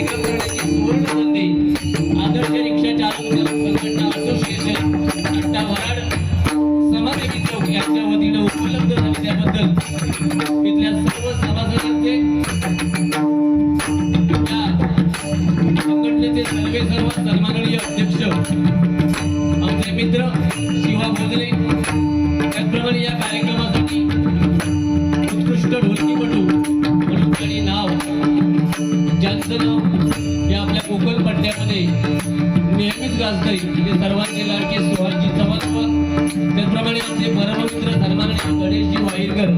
कार्यक्रम करण्याची सुवर्ण संधी आदर्श रिक्षा चालक संघटना असोसिएशन वराड समाजसेवी चौक यांच्या वतीनं उपलब्ध झाली त्याबद्दल सर्व सभासदांचे संघटनेचे सर्वे सर्व सन्माननीय अध्यक्ष आमचे मित्र शिवा भोजले त्याचप्रमाणे या कार्यक्रमासाठी उत्कृष्ट ढोलकीपटू ज्यांचं नाव या आपल्या कोकण पट्ट्यामध्ये नेहमीच गाजतंय. म्हणजे सर्वांचे लाडके सुहासजी चव्हाण त्याचप्रमाणे आमचे परममित्र सन्माननीय गणेशजी वाईरकर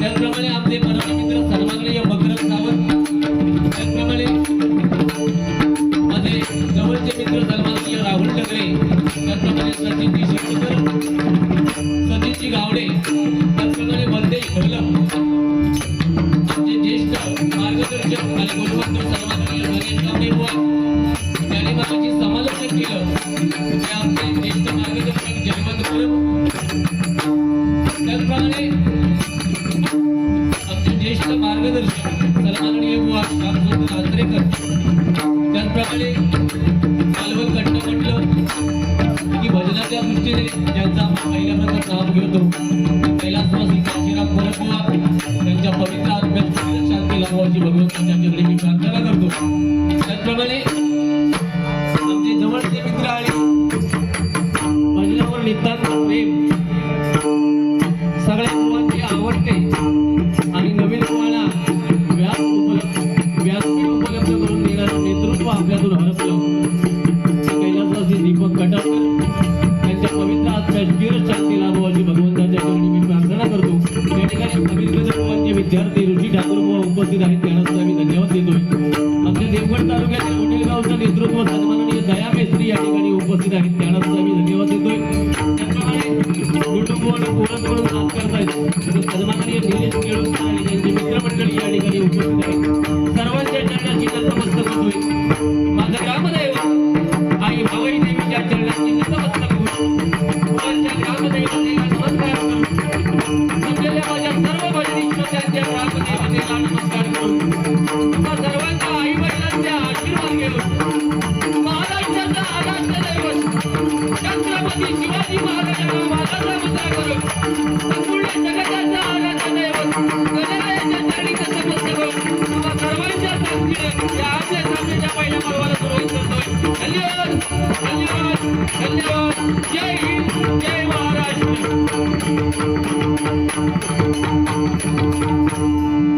त्याचप्रमाणे आमचे परममित्र सन्माननीय मकरम सावंत. त्याचप्रमाणे माझे जवळचे मित्र सन्माननीय राहुल डगरे त्याचप्रमाणे सचिनजी शेटकर सचिनजी गावडे. ज्यांचा आपण पहिल्या प्रकार नाव घेतो कैलासवासी काशीराम भरत आवडते. आणि नवीन मुलांना व्यास उपलब्ध व्यासपीठ उपलब्ध करून देणारं नेतृत्व आपल्यातून हरपलं. कैलासवासी दीपक कटाकर त्यांच्या पवित्र आत्म्यास चिर शांती लाभवाची भगवंताच्या चरणी मी प्रार्थना करतो. या ठिकाणी समीर विद्यार्थी ऋषी ठाकूर उपस्थित आहेत. त्यांना सुद्धा मी धन्यवाद देतोय. आमच्या देवगड तालुक्यातील वडीलगावचं नेतृत्व सन्माननीय दया मेस्त्री या ठिकाणी उपस्थित आहेत. त्यांना सुद्धा मी धन्यवाद माझ्या सर्व भजनी त्यांच्या ग्रामदैवतेला नमस्कार करून तुम्हा सर्वांच्या आई वडिलांच्या आशीर्वाद घेऊन महाराष्ट्राचा आराध्य दैवत छत्रपती शिवाजी महाराजांना माझा मुद्रा करून संपूर्ण जगताचा आराध्य दैवत गणरायाच्या चरणी नतमस्तक होऊन तुम्हा सर्वांच्या साक्षीने या आपल्या सामन्याच्या पहिल्या पर्वाला सुरुवात करतोय. धन्यवाद धन्यवाद धन्यवाद. जय हिंद जय महाराष्ट्र. Thank you.